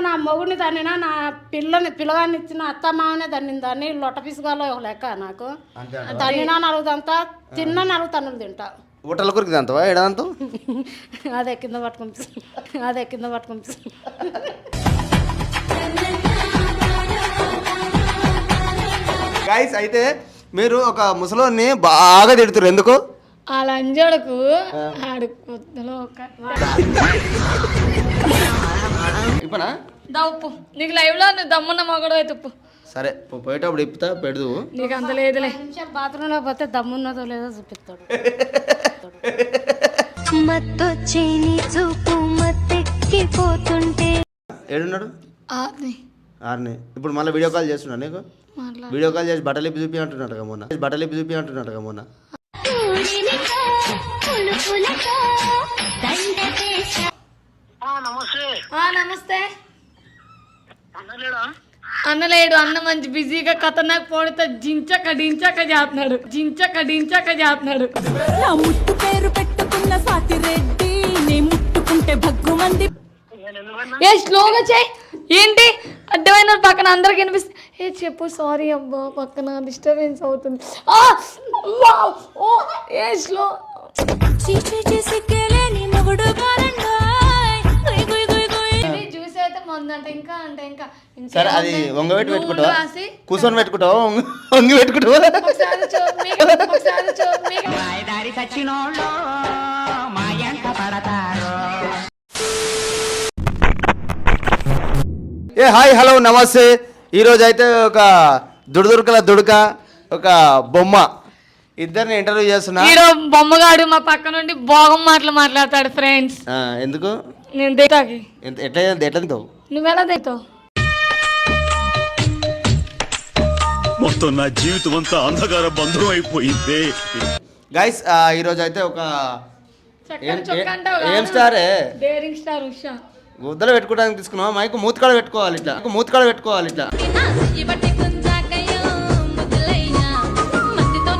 నా మొగుడిని తన్నినా నా పిల్లని పిల్లగాన్ని ఇచ్చిన అత్త మామనే తన్నిందని లొట్ట పిసుగాలో ఒక లెక్క నాకు. తన్నినా నలుగుదంతా తిన్నా నలుగు తన్నులు తింటా. ఊటల కొరికి అంతవా ఎడంతో అదే కింద పట్టుకుని అదే కింద పట్టుకుని గైస్ అయితే మీరు ఒక ముసలోని బాగా తిడుతున్నారు ఎందుకు? ఆ లంజోడుకు ఆడు ఇప్పనా దా ఉప్పు. నీకు లైవ్లో నువ్వు దమ్మున్న మగడు అయితే ఉప్పు. సరే పోయేటప్పుడు ఇప్పుతా పెడదు. నీకు అంత లేదులే. బాత్రూంలో పోతే దమ్మున్నదో లేదో చూపిస్తాడు. మత్తొచ్చే నీ చూపు మత్తెక్కిపోతుంటే. ఏడున్నాడు? అది ఆర్ని. ఇప్పుడు మళ్ళీ వీడియో కాల్ చేస్తున్నా నీకు? వీడియో కాల్ చేసి బట్టలు ఇప్పి చూపి అంటున్నట్టుగా మొన్న. బట్టలు ఇప్పి చూపి అంటున్నట్టుగా మొన్న. నమస్తే. అన్న లేడు? అన్న మంచి బిజీగా ఖతర్నాక్ పోడితే జించక డించక చేస్తున్నాడు. జించక డించక చేస్తున్నాడు. నా ముట్టు పేరు పెట్టుకున్న సాతిరెడ్డి నీ ముట్టుకుంటే భగ్గుమంది. ఏ స్లోగా చేయి. ఏంటి? అడ్డమైన పక్కన అందరికి వినిపిస్తుంది ఏ చెప్పు సారీ అబ్బా పక్కన డిస్టర్బెన్స్ అవుతుంది. ఆ! అమ్మా! ఓ! ఏ స్లో చీచి చేసికెలేని మొగుడు మందంట ఇంకా అంటే ఇంకా సరే అది? వంగబెట్టి పెట్టుకుంటావా? రాసి కూర్చొని పెట్టుకుంటావా? వంగి- పెట్టుకుంటావా? ఏ హాయ్ హలో నమస్తే. ఈరోజు అయితే ఒక దుడుదురుకల దుడుక ఒక బొమ్మ. ఇద్దరిని ఇంటర్వ్యూ చేస్తున్నా. హీరో బొమ్మగాడు మా పక్క నుండి భోగం మాటలు మాట్లాడతాడు ఫ్రెండ్స్ ఆ, ఎందుకు? నేను దేతాకి ఎంత ఎట్లా ఎట్లా తింటావు నువ్వెలా దేతావు మొత్తం నా జీవితం అంతా అంధకార బంధం అయిపోయింది. గైస్ ఈరోజు అయితే ఒక ఏం- చొక్కా ఏ- అంటావు ఏం స్టారే? Daring star Usha. గుద్దలు పెట్టుకోవడానికి తీసుకున్నావా? మైకు మూతికాడ పెట్టుకోవాలి ఇట్లా. మైకు మూతికాడ పెట్టుకోవాలి ఇట్లా.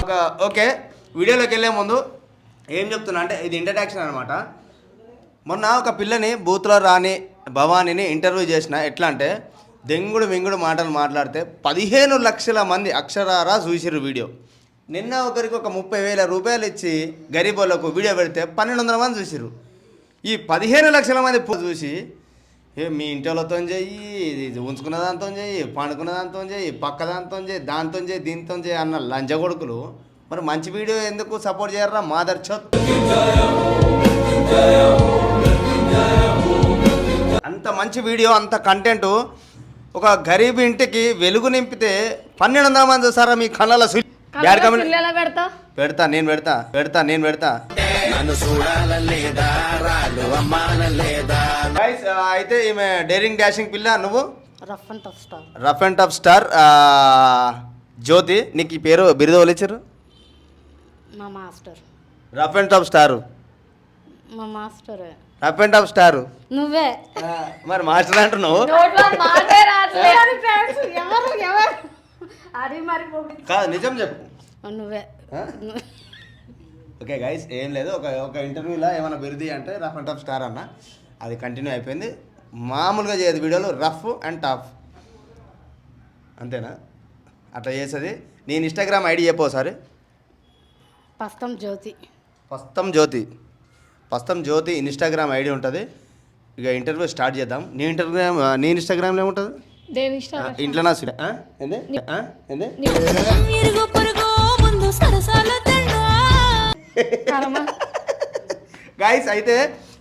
ఒక ఓకే వీడియోలోకి వెళ్ళే ముందు ఏం చెప్తున్నా అంటే ఇది ఇంట్రడక్షన్ అనమాట మొన్న ఒక పిల్లని బూత్లో రాని భవానీని ఇంటర్వ్యూ చేసిన ఎట్లా అంటే దెంగుడు మింగుడు మాటలు మాట్లాడితే పదిహేను లక్షల మంది అక్షరారా చూసిర్రు వీడియో. నిన్న ఒకరికి ఒక ముప్పై వేల రూపాయలు ఇచ్చి గరీబోళ్ళకు వీడియో పెడితే పన్నెండు వందల మంది చూసిరు ఈ పదిహేను లక్షల మంది చూసి ఏ మీ ఇంటితో చెయ్యి ఇది ఉంచుకున్న దాంతో చెయ్యి పండుకున్న దాంతో చెయ్యి పక్క దాంతో చెయ్యి దాంతో చెయ్యి దీంతో చెయ్యి అన్న లంచ కొడుకులు మరి మంచి వీడియో ఎందుకు సపోర్ట్ చేయరా మాదర్ చోత్? అంత మంచి వీడియో అంత కంటెంట్ ఒక గరీబ్ ఇంటికి వెలుగు నింపితే పన్నెండు వందల మంది చూసారా మీ బ్యాడ్ కమెంట్ పెడతావు పెడతా? నేను పెడతా పెడతా నేను పెడతా. అయితే ఈమె డేరింగ్ డాషింగ్ పిల్ల నువ్వు? Rough and tough star rough and tough star Jyothi నీకు ఈ పేరు బిరుదు వలిచారు మా master. Rough and tough star మా మాస్టరే. రఫ్ అండ్ టఫ్ స్టార్ నువ్వే. మరి మాస్టర్ అంటున్నావు? అది మరి కాదు నిజం చెప్పు. నువ్వే? ఓకే గైస్ ఏం లేదు. ఒక ఒక ఇంటర్వ్యూలో ఏమైనా బిరుది అంటే రఫ్ అండ్ టఫ్ స్టార్ అన్న. అది కంటిన్యూ అయిపోయింది. మామూలుగా చేయదు వీడియోలు రఫ్ అండ్ టఫ్ అంతేనా? అట్లా చేసేది. నేను ఇన్స్టాగ్రామ్ ఐడి చెప్పు ఒకసారి. పస్తం జ్యోతి. పస్తం జ్యోతి. పస్తం జ్యోతి ఇన్స్టాగ్రామ్ ఐడి ఉంటుంది. ఇక ఇంటర్వ్యూ స్టార్ట్ చేద్దాం. నీ ఇంటర్గ్రామ్ నీ ఇన్స్టాగ్రామ్లో ఏముంటుంది? దేని ఇష్టం ఇంట్లో నా సి- ఆ? ఏంది? ఆ? ఏంది? ఇరుగు పొరుగు ముందు సరసాల తండా. కర్మ. గాయస్ అయితే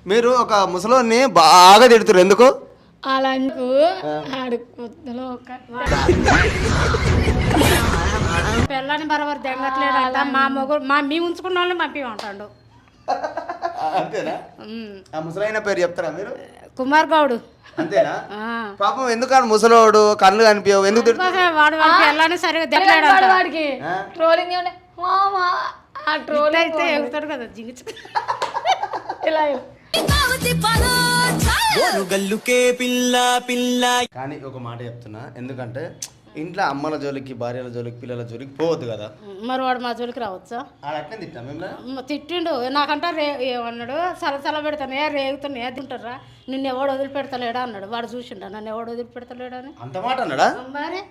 మీరు ఒక ముసలోని బాగా తిడుతున్నారు ఎందుకు? ఆడు కొత్తలో ఒక పిల్లని బరవరు దెంగట్లేదంట. మా మొగుడు మా మీ ఉంచుకున్న వాళ్ళని పంపి ఉంటాడు అంతేనా? ఆ ముసలైన పేరు చెప్తారా మీరు? కుమార్ గౌడు. అంతేనా? ఆ. పాపం ఎందుకు ముసలోడు? కళ్ళు కనిపించవు. ఎందుకు వాడు వాడి పిల్లని సరిగా వాడికి ట్రోలింగ్ ఆ ట్రోల్ అయితే ఎగుతాడు కదా జింగిచ్చు ఇలా తిప్పాలో చాలు కానీ ఒక మాట చెప్తున్నా. ఎందుకంటే ఇంట్లో అమ్మల జోలికి భార్యల జోలికి పిల్లల జోలికి పోవద్దు కదా. మరి వాడు మా జోలికి రావచ్చా? ఆడ అట్నే తిట్టా మిమ్మల్ని? మ- తిట్టిండు. నాకంట రే ఏమన్నాడు సలసల పెడతానే రేగుతానే తింటారా? నిన్ను ఎవడు వదిలిపెడతలేడా అన్నాడు. వాడు చూసిండా నన్ను ఎవడు వదిలిపెడతలేడా అని. అంత మాట అన్నాడా? మరి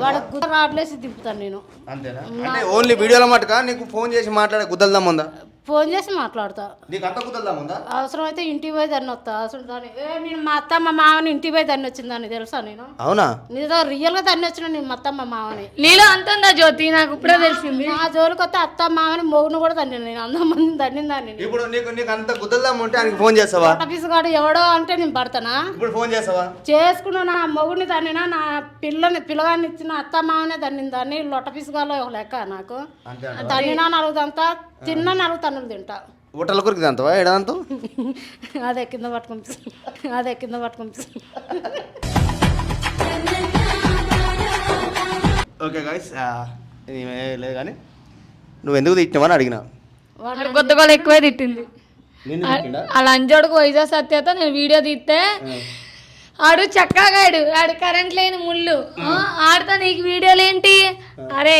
వాడు గుద్ద రాడ్లేసి దింపుతాను నేను. అంతేనా? ఓన్లీ వీడియోలో మటుక? నీకు ఫోన్ చేసి మాట్లాడే గుద్దల్దాం ఉందా ఫోన్ చేసి మాట్లాడతా. నీకు అంత కుదరదా ఉందా అవసరం అయితే ఇంటికి పోయి దాన్ని వస్తా దాన్ని ఏ నేను మా అత్త మా మామని ఇంటికి పోయి దాన్ని వచ్చిందని తెలుసా నేను? అవునా? నిజం రియల్గా దాన్ని వచ్చిన నేను మా అత్త మా మామని. నీలో అంత ఉందా జ్యోతి? నాకు ఇప్పుడే తెలిసింది. నా జోలికి వస్తే అత్త మామని మొగును కూడా తండ్రి నేను అంత మందిని తండ్రిని దాన్ని ఇప్పుడు నీకు నీకు అంత గుద్దల్దాం ఉంటే ఆయనకి ఫోన్ చేస్తావా? గాడు ఎవడో అంటే నేను పడతానా? ఇప్పుడు ఫోన్ చేస్తావా? చేసుకున్న నా మొగుడిని తన్నినా నా పిల్లని పిల్లగాన్ని ఇచ్చిన అత్త మామనే దాన్ని లొట్ట పిసుగాలో ఒక లెక్క నాకు. అంతే తన్నినా నలుగుదంతా తిన్న నలుగు తన్నులు తింటా. ఊటల కొరికి అంతవా? ఎడంతో అదే కింద పట్టుకుని అదే కింద పట్టుకుని ఓకే గాయస్ లేదు కానీ నువ్వు ఎందుకు తిట్టినావని అడిగినా. వాడు కొత్తగా ఎక్కువే తిట్టింది. అలా అంజోడుకు వైజా సత్యత నేను వీడియో తీస్తే ఆడు చక్కగాడు ఆడు కరెంట్ లేని ముళ్ళు. ఆడితో నీకు వీడియోలు ఏంటి? అరే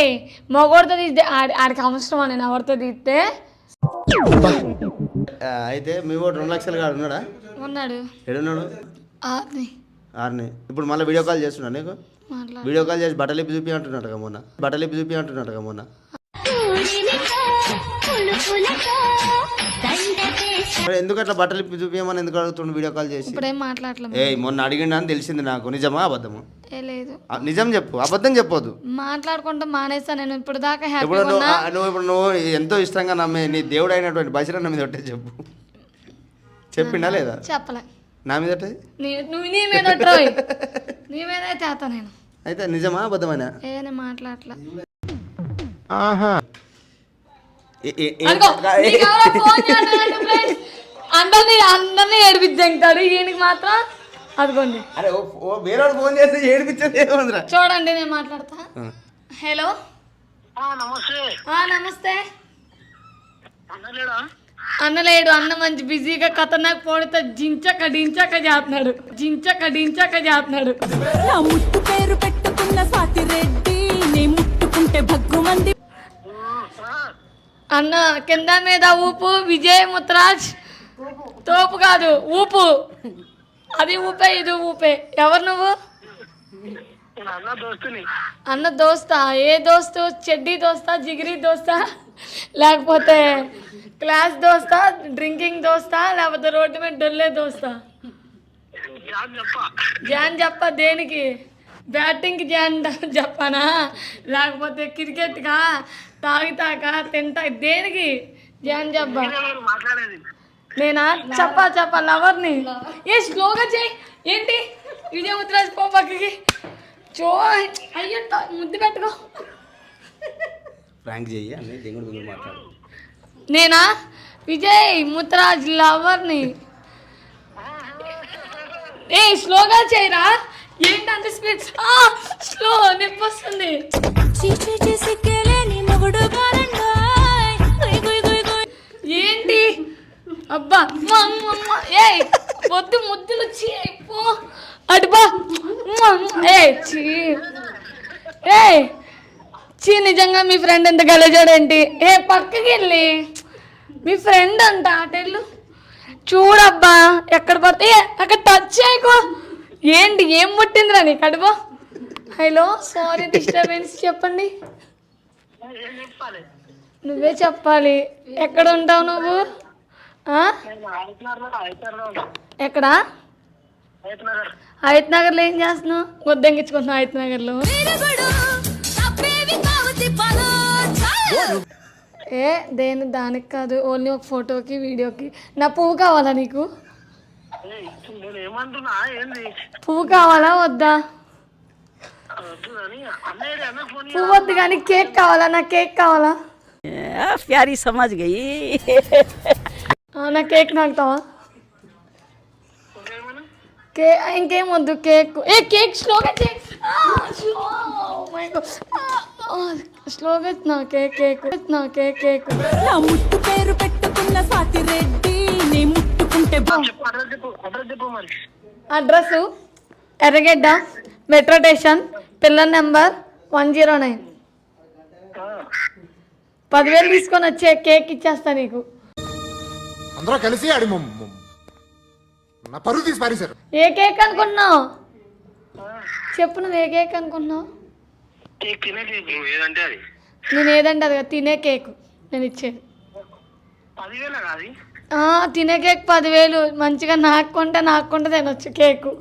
మగోడితో తీస్తే ఆడి ఆడికి అవసరమా నేను ఎవరితో తీస్తే? అయితే మీ వాడు రెండు లక్షలు కాడు ఉన్నాడా? ఉన్నాడు. ఎడున్నాడు ఆది ఆరుని. ఇప్పుడు మళ్ళీ వీడియో కాల్ చేస్తున్నా నీకు? వీడియో కాల్ చేసి బట్టలు ఇప్పి చూపి అంటున్నాడుగా మొన్న. బట్టలు ఇప్పి చూపి అంటున్నాడుగా మొన్న. ఎందుకు అట్లా బట్టలు ఇప్పి చూపించమని ఎందుకు అడుగుతుండు వీడియో కాల్ చేసి? ఇప్పుడేం మాట్లాడలేము ఏ మొన్న అడిగిండా అని తెలిసింది నాకు. నిజమా అబద్ధమా? లేదు. నిజం చెప్పు. అబద్ధం చెప్పొద్దు. మాట్లాడుకుంటూ మానేసా నేను. ఇప్పుడు దాకా ఇప్పుడు హ్యాపీగా నువ్వు ఉన్నా. ఆ, నువ్వు ఇప్పుడు నువ్వు ఎంతో ఇష్టంగా నమ్మే నీ దేవుడు అయినటువంటి బసిరన్న మీద ఒకటే చెప్పు. చెప్పిండా లేదా? చెప్పలే. నా మీద ఒకటి? నీ నువ్వు నీ మీద ట్రోయ్ నీ మీద చేత నేను. అయితే నిజమా అబద్ధమైనా? ఏ నేను మాట్లాడలే అందరినీ అందరినీ ఏడిపించాడు ఈయనకి మాత్రం అదిగోండి. అరే ఓ వేరే ఫోన్ చేస్తే ఏడిపించేది ఏముందిరా? చూడండి నేను మాట్లాడతా. హలో. నమస్తే. ఆ, నమస్తే. అన్నలేడా అన్న లేడు అన్న మంచి బిజీగా ఖతర్నాక్ పోడితే జించక డించక చేస్తున్నాడు. జించక డించక చేస్తున్నాడు. నా ముట్టు పేరు పెట్టుకున్న స్వాతి రెడ్డి నీ ముట్టుకుంటే భగ్గుమంది అన్న కింద మీద ఊపు విజయ్ ముత్రాజ్. తోపు కాదు ఊపు. అది ఊపే ఇది ఊపే. ఎవరు నువ్వు? నేను అన్న దోస్తా ఏ దోస్తు? చెడ్డీ దోస్తా జిగిరి దోస్తా? లేకపోతే క్లాస్ దోస్తా డ్రింకింగ్ దోస్తా లేకపోతే రోడ్డు మీద డొల్లే దోస్తా? జాన్ చెప్ప. జాన్ చెప్ప దేనికి? బ్యాటింగ్కి జాన్ చెప్పనా? లేకపోతే క్రికెట్గా తాగుతాక తింటా దేనికి? జాన్ చెప్ప నేను మాట్లాడేది. నేనా? చెప్పా చెప్పా లవర్ని. ఏ స్లోగా చేయి. ఏంటి? విజయ ముద్రాజ్ పో పక్కకి. చో. అయ్యో ట- ముద్దు పెట్టుకో. ప్రాంక్ చెయ్యి అన్నీ దిగుడు దిగుడు మాట్లాడు. నేనా? విజయ్ ముద్రాజ్ లవర్ని. ఏ స్లోగా చేయరా? ఏంటంత స్పీడ్ స్లో నొప్పి ఏంటి? అబ్బా అమ్మ, అమ్మ, ఏయ్ ముద్దులు చీ పో. అటుబా చీ. ఏ చీ నిజంగా మీ ఫ్రెండ్ ఎంత గలజాడేంటి? ఏ పక్కకి వెళ్ళి. మీ ఫ్రెండ్ అంట అటెళ్ళు చూడబ్బా ఎక్కడ పడితే అక్కడ టచ్ చేయకో. ఏంటి ఏం పుట్టిందిరా నీ కడుపు హలో సారీ డిస్టర్బెన్స్ చెప్పండి. నువ్వే చెప్పాలి. ఎక్కడ ఉంటావు నువ్వు? ఎక్కడా? ఆదిత్యనగర్ హైత్ నగర్లో ఏం చేస్తున్నావు? గొద్దెంగించుకుంటున్నావు కావు తిప్పాలో చాలు ఏ దేని దానికి కాదు. ఓన్లీ ఒక ఫోటోకి వీడియోకి. నా పువ్వు కావాలా నీకు? పువ్వు కావాలా వద్దా? పువ్వద్దు కానీ కేక్ కావాలా? నా కేక్ కావాలా? ప్యారీ సమాజ్ గయి నా కేక్ నాకుతావా? కే ఇంకేం వద్దు కేక్. ఏ కేక్ స్లోగా స్లోగా నా కేక్ కేక్. నా కేక్ కేక్. నా ముట్టు పేరు పెట్టుకున్న స్వాతి రెడ్డి ముట్టుకుంటే అడ్రస్ ఎర్రగడ్డ మెట్రో స్టేషన్ పిల్లల నెంబర్ వన్ జీరో నైన్. పదివేలు తీసుకొని వచ్చే కేక్ ఇచ్చేస్తా నీకు. అందరూ కలిసి ఆడి నా పరువు తీసి పారేశారు. ఏ కేక్ అనుకుంటున్నావు? చెప్పు నువ్వు ఏ కేక్ అది. నేను ఏదంటే అది తినే కేక్ నేను ఇచ్చేది. తినే కేక్ పదివేలు. మంచిగా నాకుంటే నాకుంటే తినొచ్చు కేకు.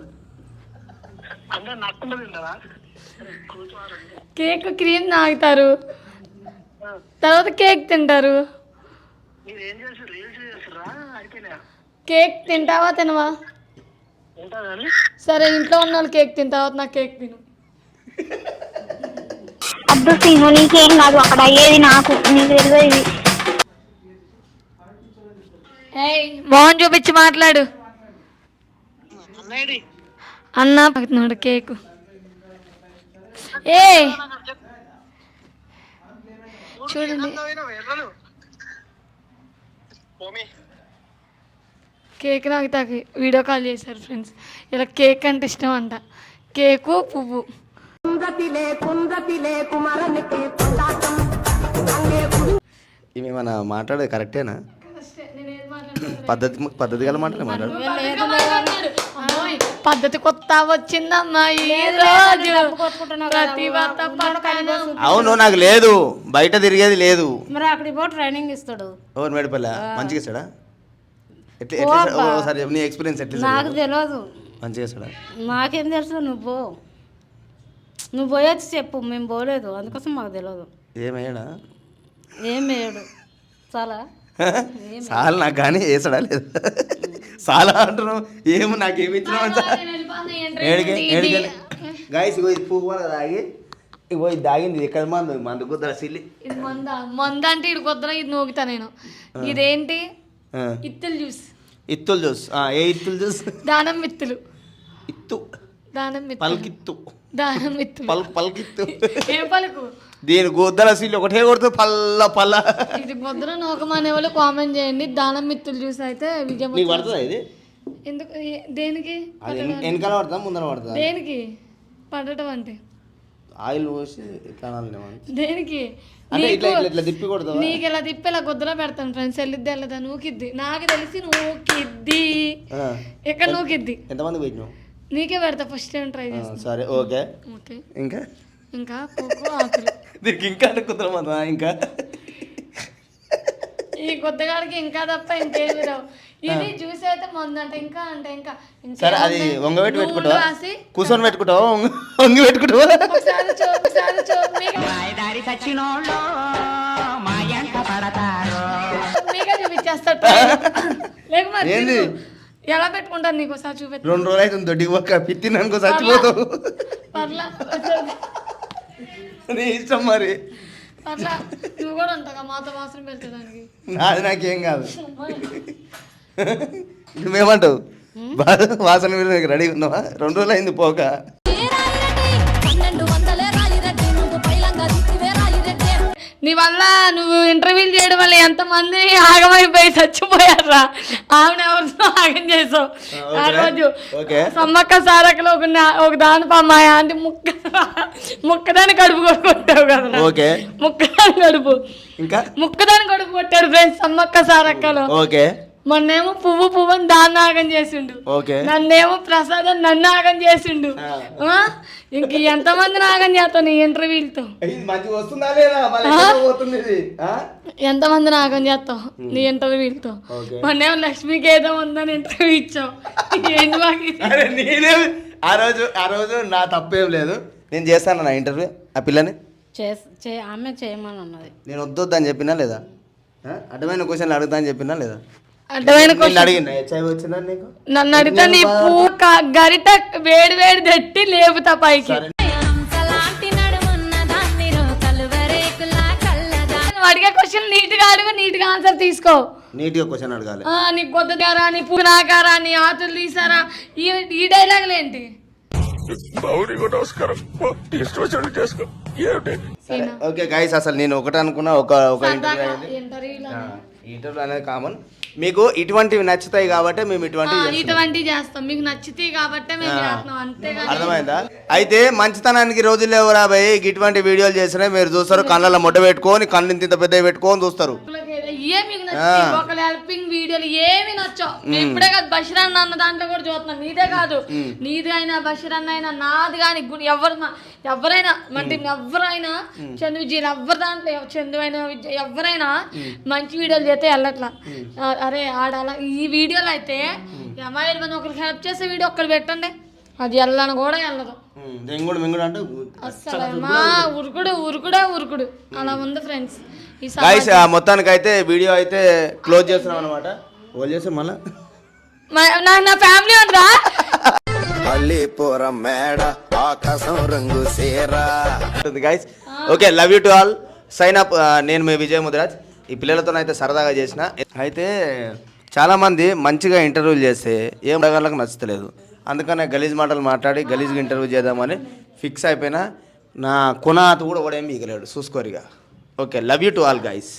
కేక్ క్రీమ్ నాగుతారు తర్వాత కేక్ తింటారు. మీరు ఏం చేస్తారు? రీల్స్ చేస్తారా? అయిపోయినా కేక్ తింటావా తినవా? సరే ఇంట్లో ఉన్న వాళ్ళు కేక్ తిన్న తర్వాత నాకు కేక్ తిను. అద్దు సీను నీకేం కాదు అక్కడ అయ్యేది నాకు. నీకు తెలియదు ఏయ్ మోహన్ చూపించి మాట్లాడు. అన్న పడుతున్నాడు కేకు. ఏ! చూడండి. కేక్ నాకు తాకి వీడియో కాల్ చేశారు ఫ్రెండ్స్. ఇలా కేక్ అంటే ఇష్టం అంట. కేకు పువ్వు. ఇవి మన మాట్లాడేది కరెక్టేనా పద్ధతి పద్ధతి గల మాటలే మాట్లాడు. అమ్మోయ్, పద్ధతి కొత్త వచ్చిందమ్మా ఈ రోజు. అవును నాకు లేదు. బయట తిరిగేది లేదు. మరి అక్కడికి పో ట్రైనింగ్ ఇస్తాడు. ఓవర్ మేడపల్లి మంచిగా ఇస్తాడా? ఎట్లా ఎట్లా ఇస్తాడు? ఓ, ఒకసారి చెప్పు, నీ ఎక్స్పీరియన్స్ ఎట్లా ఇస్తాడు? నాకు తెలియదు మంచిగా ఇస్తాడా? నాకేం తెలుసు నువ్వు పో. నువ్వు పోయొచ్చి చెప్పు మేము పోలేదు. అందుకోసం మాకు తెలియదు ఏమయ్యాడా ఏం వేయడు. చాలా. చాలా నాకు కానీ వేసాడా లేదు? చాలా అంటున్నావు. ఏమో నాకు ఏమి ఇచ్చినావు గాయస్ ఇగో ఇది పువ్వు కదా తాగి ఇగో ఇది ఇది ఎక్కడ మందు? మందు కుదర సిల్లి. ఇది మంద? మంద అంటే ఇటు కొద్దిగా ఇది నూగుతా నేను. ఇదేంటి? ఆ. ఇత్తులు జ్యూస్. ఇత్తులు జ్యూస్. ఆ, ఏ ఇత్తులు జ్యూస్? దానం మిత్తులు. ఇత్తు. దానం పల్కిత్తు. దానం మిత్తులు పల్ పల్కిత్తు ఏ పలుకు? దీని గుద్దల సిల్లి ఒకటే కొడుతుంది పల్ల పల్ల. ఇది పొద్దున నూకమనే వాళ్ళు కామెంట్ చేయండి. దానం మిత్తులు జ్యూస్ అయితే విజయం నీకు పడుతుందా ఇది? ఎందుకు? దేనికి? వెనకాల పడుతుందా ముందర పడుతుందా దేనికి? పడటం అంటే. ఆయిల్ పోసి ఇట్లా. దేనికి? నీకు- ఇలా తిప్పి ఇలా గుద్దలో పెడతాను ఫ్రెండ్స్ వెళ్ళిద్ది వెళ్ళదా? నూకిద్ది. నాకు తెలిసి నూకిద్ది. ఇక్కడ నూకిద్ది? ఎంతమంది పెట్టినావు నీకే పెడతా ఫస్ట్ టైం ట్రై చేస్తా సరే ఓకే. ఓకే. ఇంకా? ఇంకా పువ్వు ఆకులు. దీనికి ఇంకా అనుకుంటున్నా ఇంకా? ఈ కొత్తగాడికి ఇంకా తప్ప ఇంకేమి రావు ఇది జ్యూస్ అయితే మందంట ఇంకా అంటే ఇంకా. సరే అది? వంగబెట్టి పెట్టుకుంటావా? కూర్చొని పెట్టుకుంటావా? వంగ- పెట్టుకుంటావా? ఒకసారి చూ ఒకసారి చూ మీకు మీకే చూపించేస్తా లేకపోతే ఏంది? ఎలా పెట్టుకుంటాను నీకు ఒకసారి చూపెట్టు. రెండు రోజులు అయితే దొడ్డికి పోక పిత్తిననుకో చచ్చిపోతావు. పర్లా నీ ఇష్టం మరి. పర్లా నువ్వు కూడా ఉంటాగా మాతో వాసన పెడతాడానికి నాది నాకేం కాదు. నువ్వేమంటావు? వాసన మీద రెడీ ఉన్నావా? రెండు రోజులు అయింది పోక. నీ వల్ల నువ్వు ఇంటర్వ్యూలు చేయడం వల్ల ఎంతమంది ఆగమైపోయి చచ్చిపోయారా ఆమె ఎవరితో ఆగం చేసావు? ఆ. రోజు. సమ్మక్క సారక్కలో ఒక ఒక దాని మా ఆంటీ ముక్క ముక్కదాని కడుపు కూడా కొట్టావు కదా ముక్కదాని కడుపు. ఇంకా? ముక్కదాని కడుపు కొట్టాడు ఫ్రెండ్స్ సమ్మక్క సారక్కలో. ఓకే. మొన్నేమో పువ్వు పువ్వు అని దాన్ని ఆగం చేసిండు. ఓకే. నన్నేమో ప్రసాదం నన్ను ఆగం చేసిండు? ఇంక ఎంతమందిని ఆగం చేస్తావు నీ ఇంటర్వ్యూలతో? ఎంతమంది నాగం చేస్తావు నీ ఇంటర్వ్యూలతో. మొన్నేమో లక్ష్మికి ఏదో ఉందని ఇంటర్వ్యూ ఇచ్చావు. ఏంటి మాకు ఇది? అరే నేనే ఆ రోజు ఆ రోజు నా తప్పేం లేదు. నేను చేస్తాను నా ఇంటర్వ్యూ? ఆ పిల్లని? ఆమె చేయమని అన్నది. నేను వద్దొద్దు అని చెప్పినా లేదా? అడ్డమైన క్వశ్చన్లు అడుగుతా అని చెప్పినా లేదా? అడ్డమైన నేను క్వశ్చన్ అడిగిన హెచ్ఐవి వచ్చిందా నీకు? నన్ను అడిగితే నీ పూ గరిట వేడి వేడి తట్టి లేపుతా పైకి. అడిగే క్వశ్చన్ నీట్గా అడుగు నీట్గా ఆన్సర్ తీసుకో. నీట్గా క్వశ్చన్ అడగాలి. ఆ, నీ కొద్దగారా నీ పునాకారా నీ ఆతులు తీసారా? ఈ ఈ డైలాగులు ఏంటి? ఓకే గైస్ అసలు నేను ఒకటే అనుకున్నా ఒక ఒక ఇంటర్వ్యూ ఇంటర్వ్యూ అనేది కామన్ మీకు ఇటువంటివి నచ్చుతాయి కాబట్టి మేము ఇటువంటివి చేస్తాం. మీకు నచ్చితే కాబట్టి మేము చేస్తున్నాం. అంతేగాని అర్థమైందా? అయితే మంచితనానికి రోజులు లేవురా భయ్ ఇటువంటి వీడియోలు చేసినా మీరు చూస్తారు కళ్ళలో ముడ్డ పెట్టుకొని కళ్ళు ఇంత పెద్ద పెట్టుకొని చూస్తారు. మీకు వీడియోలు ఏమి నచ్చవు. నేను ఇప్పుడే కాదు బషీరన్న అన్న దాంట్లో కూడా చూస్తున్నాను నీదే కాదు. నీది అయినా బషీరన్న అయినా నాది కానీ ఎవరు ఎవరైనా అంటే ఎవరైనా చందు విజయ్ ఎవరి దాంట్లో చందు అయినా విజయ్ ఎవరైనా మంచి వీడియోలు చేస్తే వెళ్ళట్లా. అరే ఆడాల ఈ వీడియోలో అయితే అమ్మాయిలు మనం ఒకరికి హెల్ప్ చేసే వీడియో ఒక్కరు పెట్టండి. అది వెళ్ళని కూడా వెళ్ళదు అసలు మా ఉరుకుడు ఉరుకుడే ఉరుకుడు. అలా ఉంది ఫ్రెండ్స్ గాయస్ మొత్తానికి అయితే వీడియో అయితే క్లోజ్ చేస్తున్నాం అనమాట వాళ్ళు చేస్తే మళ్ళీ? నా నా ఫ్యామిలీ ఉందిరా అల్లిపురం మేడ ఆకాశం రంగు సేరా. ఉంటుంది guys okay love you to all sign up నేను మీ విజయ్ ముదిరాజ్. ఈ పిల్లలతో అయితే సరదాగా చేసిన. అయితే చాలామంది మంచిగా ఇంటర్వ్యూలు చేస్తే ఏం ప్రకారాలకు నచ్చలేదు అందుకనే గలీజ్ మాటలు మాట్లాడి గలీజ్గా ఇంటర్వ్యూ చేద్దామని ఫిక్స్ అయిపోయినా నా కునాత్ కూడా ఏం మిగలేడు చూసుకోరిగా okay love you to all guys